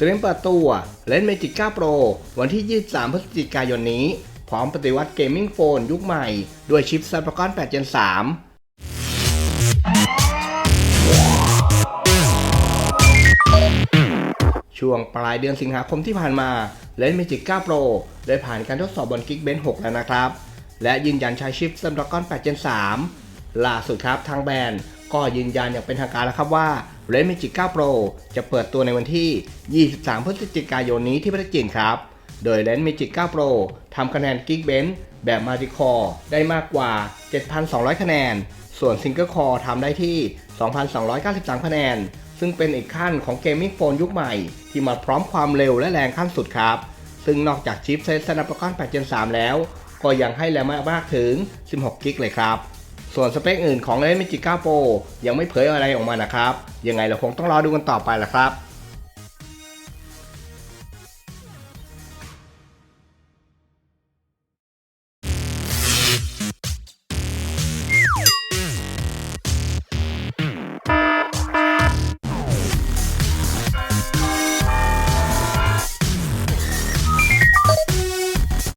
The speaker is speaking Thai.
เตรียมเปิดตัวเล่น Magic 9 Pro วันที่ 23 พฤศจิกายนนี้ พร้อมปฏิวัติเกมมิ่งโฟนยุคใหม่ ด้วยชิป Snapdragon 8 Gen 3ช่วงปลายเดือนสิงหาคมที่ผ่านมาเลนส์ Magic 9 Pro ได้ผ่านการทดสอบบน Geekbench 6 แล้วนะครับ และยืนยันใช้ชิป Snapdragon 8 Gen 3 ล่าสุดครับทางแบรนด์ก็ยืนยันอย่างเป็นทางการแล้วครับว่า เลนส์ Magic 9 Pro จะเปิดตัวในวันที่ 23 พฤศจิกายนนี้ที่ประเทศจีนครับ โดยเลนส์ Magic 9 Pro ทำคะแนน Geekbench แบบ Multi Core ได้มากกว่า 7,200 คะแนน ส่วน Single Core ทำได้ที่ 2,293 คะแนน ซึ่งเป็นอีกขั้นของเกมมิ่งโฟนยุคใหม่ ที่มาพร้อมความเร็วและแรงขั้นสุดครับ ซึ่งนอกจากชิปเซต Snapdragon 8 Gen 3 แล้ว ก็ยังให้แรงมากถึง 16 กิกเลยครับ ส่วนสเปคอื่นของ Redmi Magic 9 Pro ยังไม่เผยอะไรออกมานะครับ ยังไงเราคงต้องรอดูกันต่อไปละครับ